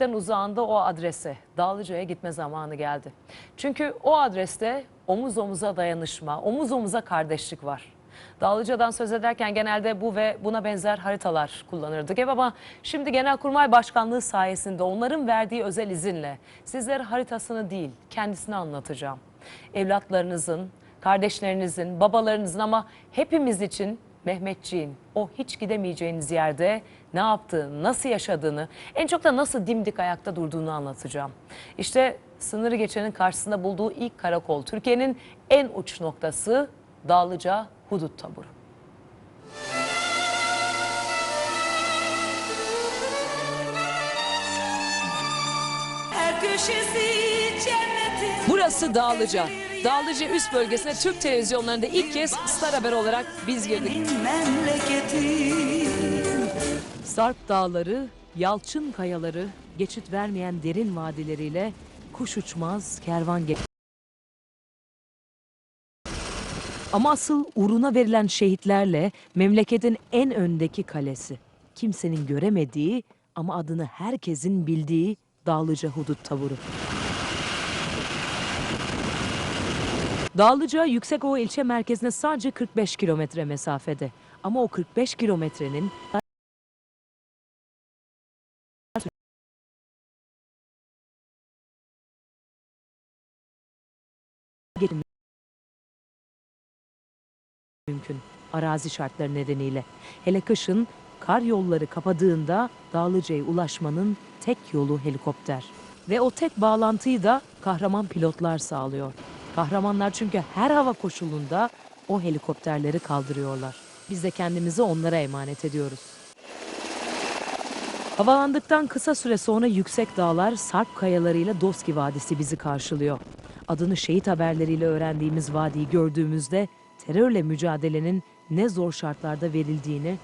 Memlek'ten uzağında o adrese, Dağlıca'ya gitme zamanı geldi. Çünkü o adreste omuz omuza dayanışma, omuz omuza kardeşlik var. Dağlıca'dan söz ederken genelde bu ve buna benzer haritalar kullanırdık hep ama şimdi Genelkurmay Başkanlığı sayesinde onların verdiği özel izinle sizlere haritasını değil kendisini anlatacağım. Evlatlarınızın, kardeşlerinizin, babalarınızın ama hepimiz için Mehmetçiğin o hiç gidemeyeceğiniz yerde ne yaptığını, nasıl yaşadığını, en çok da nasıl dimdik ayakta durduğunu anlatacağım. İşte sınırı geçenin karşısında bulduğu ilk karakol, Türkiye'nin en uç noktası Dağlıca Hudut Taburu. Her köşesi cennetin Burası Dağlıca. Dağlıca üst bölgesine Türk televizyonlarında ilk kez Star Haber olarak biz girdik. Sarp dağları, yalçın kayaları, geçit vermeyen derin vadileriyle kuş uçmaz kervan gelir. Ama asıl uğruna verilen şehitlerle memleketin en öndeki kalesi. Kimsenin göremediği ama adını herkesin bildiği Dağlıca Hudut Taburu. Dağlıca Yüksekova ilçe merkezine sadece 45 kilometre mesafede. Ama o 45 kilometrenin mümkün arazi şartları nedeniyle. Hele kışın kar yolları kapadığında Dağlıca'ya ulaşmanın tek yolu helikopter. Ve o tek bağlantıyı da kahraman pilotlar sağlıyor. Kahramanlar çünkü her hava koşulunda o helikopterleri kaldırıyorlar. Biz de kendimizi onlara emanet ediyoruz. Havalandıktan kısa süre sonra yüksek dağlar Sarp kayalarıyla Doski Vadisi bizi karşılıyor. Adını şehit haberleriyle öğrendiğimiz vadiyi gördüğümüzde terörle mücadelenin ne zor şartlarda verildiğini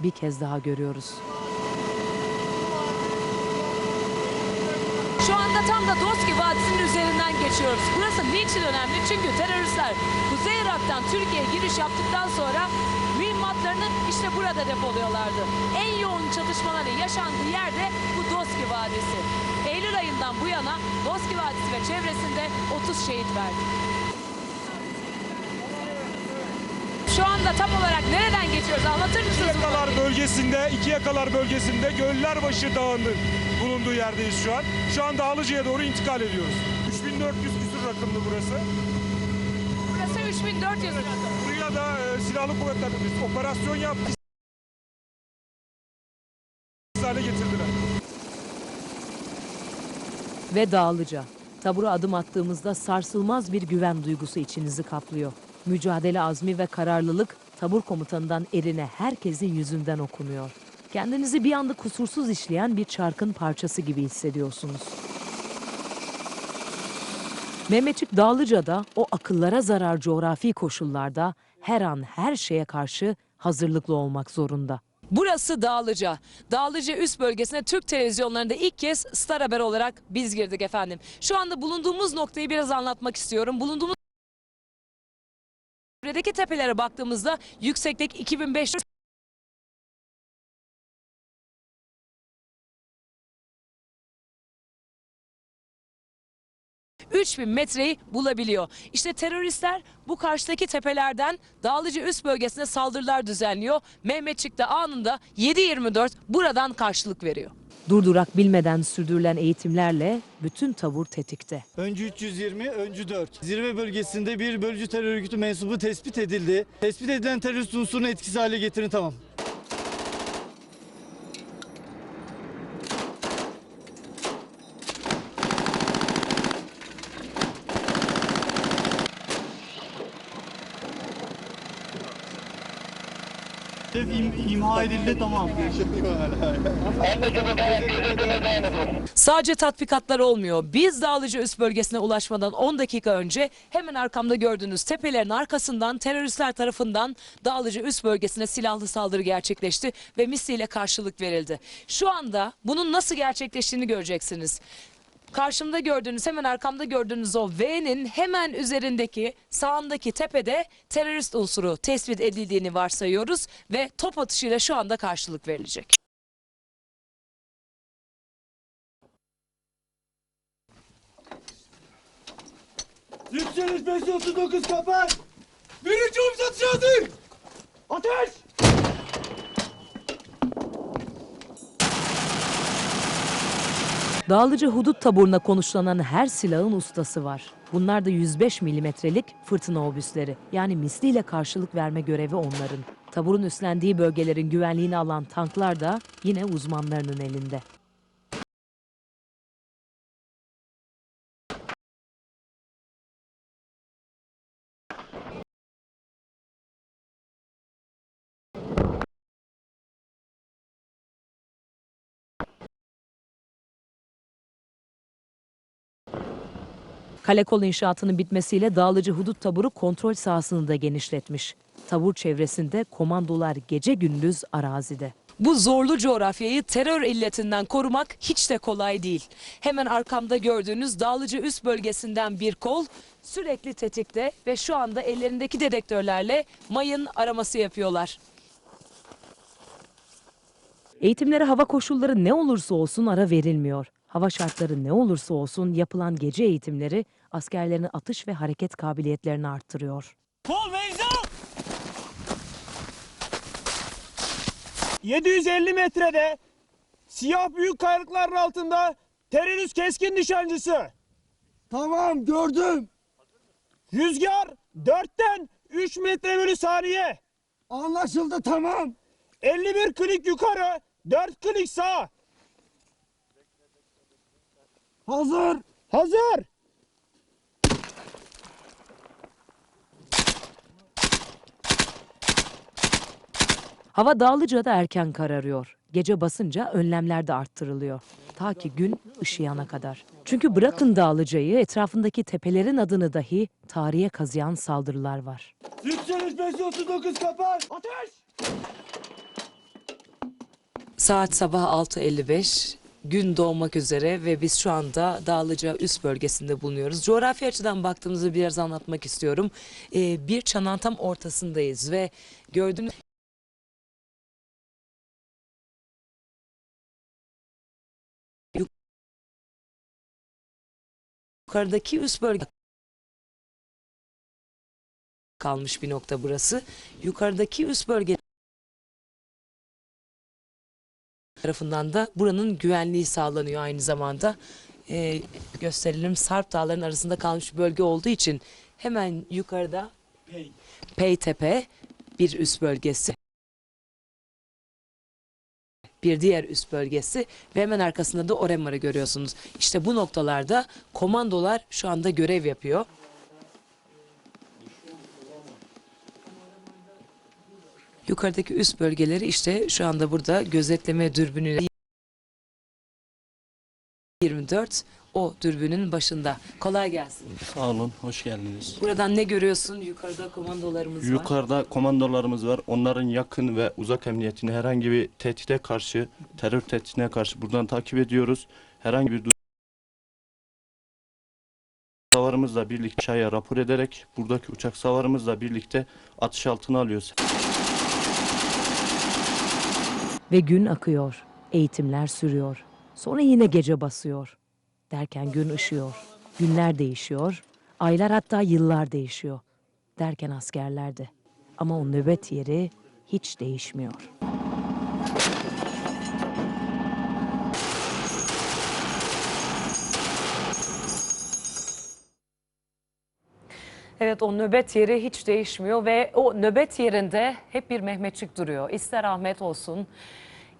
bir kez daha görüyoruz. Şu anda tam da Doski Vadisi'nin üzerinden geçiyoruz. Burası niçin önemli? Çünkü teröristler Kuzey Irak'tan Türkiye'ye giriş yaptıktan sonra mühimmatlarını işte burada depoluyorlardı. En yoğun çatışmaların yaşandığı yerde bu Doski Vadisi. Eylül ayından bu yana Doski Vadisi ve çevresinde 30 şehit verdik. Şu anda tam olarak nereden geçiyoruz? Anlatır mısınız? bu Yakalar bölgesinde, iki yakalar bölgesinde Göllerbaşı Dağı'nın bulunduğu yerdeyiz şu an. Şu an Dağlıca'ya doğru intikal ediyoruz. 3400 küsur rakımlı burası. Burası 3400. Buraya da e, silahlı kuvvetlerimiz operasyon yaptı. hale getirdiler. ve Dağlıca. Tabura adım attığımızda sarsılmaz bir güven duygusu içinizi kaplıyor. Mücadele azmi ve kararlılık tabur komutanından erine herkesin yüzünden okunuyor. Kendinizi bir anda kusursuz işleyen bir çarkın parçası gibi hissediyorsunuz. Mehmetçik Dağlıca'da o akıllara zarar coğrafi koşullarda her an her şeye karşı hazırlıklı olmak zorunda. Burası Dağlıca. Dağlıca üst bölgesine Türk televizyonlarında ilk kez Star Haber olarak biz girdik efendim. Şu anda bulunduğumuz noktayı biraz anlatmak istiyorum. Bulunduğumuz Çevredeki tepelere baktığımızda yükseklik 2500 3000 metreyi bulabiliyor. İşte teröristler bu karşıdaki tepelerden Dağlıca üst bölgesine saldırılar düzenliyor. Mehmetçik de anında 7-24 buradan karşılık veriyor. Durdurak bilmeden sürdürülen eğitimlerle bütün tavur tetikte. Öncü 320, öncü 4. Zirve bölgesinde bir bölücü terör örgütü mensubu tespit edildi. Tespit edilen terörist unsurunu etkisiz hale getirin tamam. Hedef im- imha edildi tamam. Sadece tatbikatlar olmuyor. Biz Dağlıca üst bölgesine ulaşmadan 10 dakika önce hemen arkamda gördüğünüz tepelerin arkasından teröristler tarafından Dağlıca üst bölgesine silahlı saldırı gerçekleşti ve misliyle karşılık verildi. Şu anda bunun nasıl gerçekleştiğini göreceksiniz. Karşımda gördüğünüz hemen arkamda gördüğünüz o V'nin hemen üzerindeki sağındaki tepede terörist unsuru tespit edildiğini varsayıyoruz ve top atışıyla şu anda karşılık verilecek. Yükseliş 539 kapat! Birinci omuz atışı hazır! Ateş! Dağlıca hudut taburuna konuşlanan her silahın ustası var. Bunlar da 105 milimetrelik fırtına obüsleri. Yani misliyle karşılık verme görevi onların. Taburun üstlendiği bölgelerin güvenliğini alan tanklar da yine uzmanlarının elinde. Kalekol inşaatının bitmesiyle Dağlıcı Hudut Taburu kontrol sahasını da genişletmiş. Tabur çevresinde komandolar gece gündüz arazide. Bu zorlu coğrafyayı terör illetinden korumak hiç de kolay değil. Hemen arkamda gördüğünüz Dağlıcı üst bölgesinden bir kol sürekli tetikte ve şu anda ellerindeki dedektörlerle mayın araması yapıyorlar. Eğitimlere hava koşulları ne olursa olsun ara verilmiyor. Hava şartları ne olursa olsun yapılan gece eğitimleri askerlerin atış ve hareket kabiliyetlerini arttırıyor. Kol mevzu! 750 metrede siyah büyük kayalıkların altında terörist keskin nişancısı. Tamam gördüm. Rüzgar 4'ten 3 metre bölü saniye. Anlaşıldı tamam. 51 klik yukarı, 4 klik sağ. Hazır. Hazır. Hava Dağlıca'da erken kararıyor. Gece basınca önlemler de arttırılıyor. Ta ki gün ışıyana kadar. Çünkü bırakın Dağlıca'yı etrafındaki tepelerin adını dahi tarihe kazıyan saldırılar var. Yükseliş 539 kapan. Ateş! Saat sabah 6.55. Gün doğmak üzere ve biz şu anda Dağlıca üst bölgesinde bulunuyoruz. Coğrafi açıdan baktığımızda biraz anlatmak istiyorum. Ee, bir çanağın tam ortasındayız ve gördüğünüz yukarıdaki üst bölge kalmış bir nokta burası. Yukarıdaki üst bölge tarafından da buranın güvenliği sağlanıyor aynı zamanda. Ee, gösterelim Sarp Dağları'nın arasında kalmış bir bölge olduğu için hemen yukarıda Peytepe bir üst bölgesi. Bir diğer üst bölgesi ve hemen arkasında da Oremar'ı görüyorsunuz. İşte bu noktalarda komandolar şu anda görev yapıyor. Yukarıdaki üst bölgeleri işte şu anda burada gözetleme dürbünüyle 24 o dürbünün başında. Kolay gelsin. Sağ olun, hoş geldiniz. Buradan ne görüyorsun? Yukarıda komandolarımız var. Yukarıda komandolarımız var. Onların yakın ve uzak emniyetini herhangi bir tehdide karşı, terör tehdidine karşı buradan takip ediyoruz. Herhangi bir savarımızla birlikte aşağıya rapor ederek buradaki uçak savarımızla birlikte atış altına alıyoruz. Ve gün akıyor. Eğitimler sürüyor. Sonra yine gece basıyor. Derken gün ışıyor. Günler değişiyor. Aylar hatta yıllar değişiyor. Derken askerler de. Ama o nöbet yeri hiç değişmiyor. Evet o nöbet yeri hiç değişmiyor ve o nöbet yerinde hep bir Mehmetçik duruyor. İster Ahmet olsun,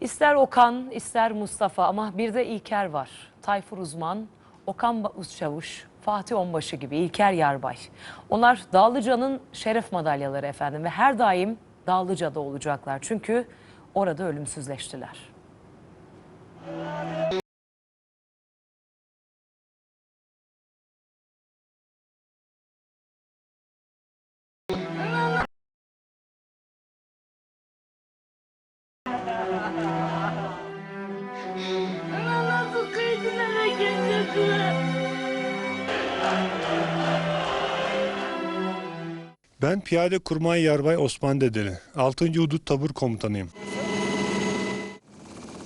ister Okan, ister Mustafa ama bir de İlker var. Tayfur Uzman, Okan Uzçavuş, Fatih Onbaşı gibi İlker Yarbay. Onlar Dağlıca'nın şeref madalyaları efendim ve her daim Dağlıca'da olacaklar. Çünkü orada ölümsüzleştiler. Ben Piyade Kurmay Yarbay Osman Dedeli. 6. Hudut Tabur Komutanıyım.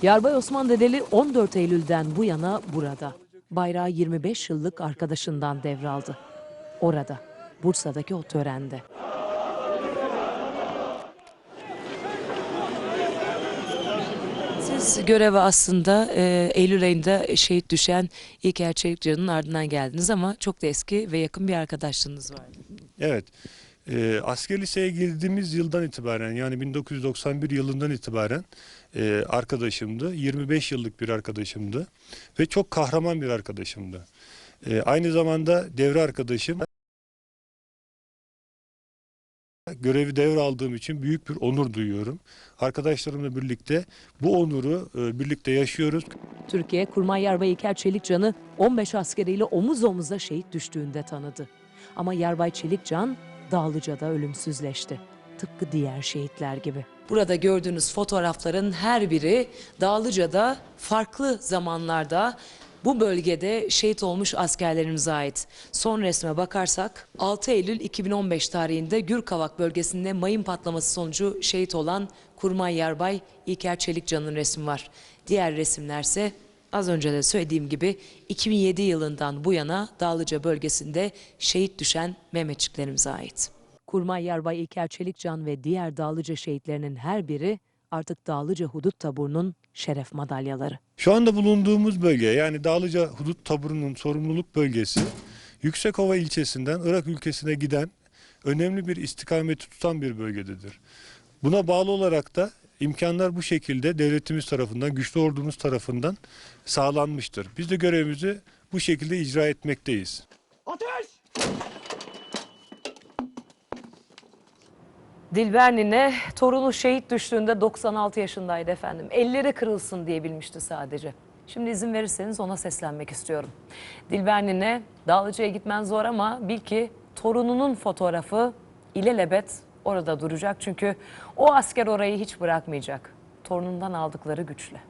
Yarbay Osman Dedeli 14 Eylül'den bu yana burada. Bayrağı 25 yıllık arkadaşından devraldı. orada, Bursa'daki o törende. Göreve aslında e, Eylül ayında şehit düşen İlker Çelikcan'ın ardından geldiniz ama çok da eski ve yakın bir arkadaşlığınız vardı. Evet. E, asker liseye girdiğimiz yıldan itibaren yani 1991 yılından itibaren e, arkadaşımdı. 25 yıllık bir arkadaşımdı. Ve çok kahraman bir arkadaşımdı. E, aynı zamanda devre arkadaşım. Görevi devraldığım için büyük bir onur duyuyorum. Arkadaşlarımla birlikte bu onuru e, birlikte yaşıyoruz. Türkiye, Kurmay Yarbay İlker Çelikcan'ı 15 askeriyle omuz omuza şehit düştüğünde tanıdı. Ama Yarbay Çelikcan Dağlıca'da ölümsüzleşti. Tıpkı diğer şehitler gibi. Burada gördüğünüz fotoğrafların her biri Dağlıca'da farklı zamanlarda bu bölgede şehit olmuş askerlerimize ait. Son resme bakarsak 6 Eylül 2015 tarihinde Gürkavak bölgesinde mayın patlaması sonucu şehit olan Kurmay Yarbay İlker Çelikcan'ın resmi var. Diğer resimlerse az önce de söylediğim gibi 2007 yılından bu yana Dağlıca bölgesinde şehit düşen Mehmetçiklerimize ait. Kurmay Yarbay İlker Çelikcan ve diğer Dağlıca şehitlerinin her biri artık Dağlıca Hudut Taburu'nun şeref madalyaları. Şu anda bulunduğumuz bölge yani Dağlıca Hudut Taburu'nun sorumluluk bölgesi Yüksekova ilçesinden Irak ülkesine giden önemli bir istikameti tutan bir bölgededir. Buna bağlı olarak da imkanlar bu şekilde devletimiz tarafından, güçlü ordumuz tarafından sağlanmıştır. Biz de görevimizi bu şekilde icra etmekteyiz. Ateş! Dilber Nine torunu şehit düştüğünde 96 yaşındaydı efendim. Elleri kırılsın diyebilmişti sadece. Şimdi izin verirseniz ona seslenmek istiyorum. Dilber Nine Dağlıca'ya gitmen zor ama bil ki torununun fotoğrafı ilelebet orada duracak. Çünkü o asker orayı hiç bırakmayacak. Torunundan aldıkları güçle.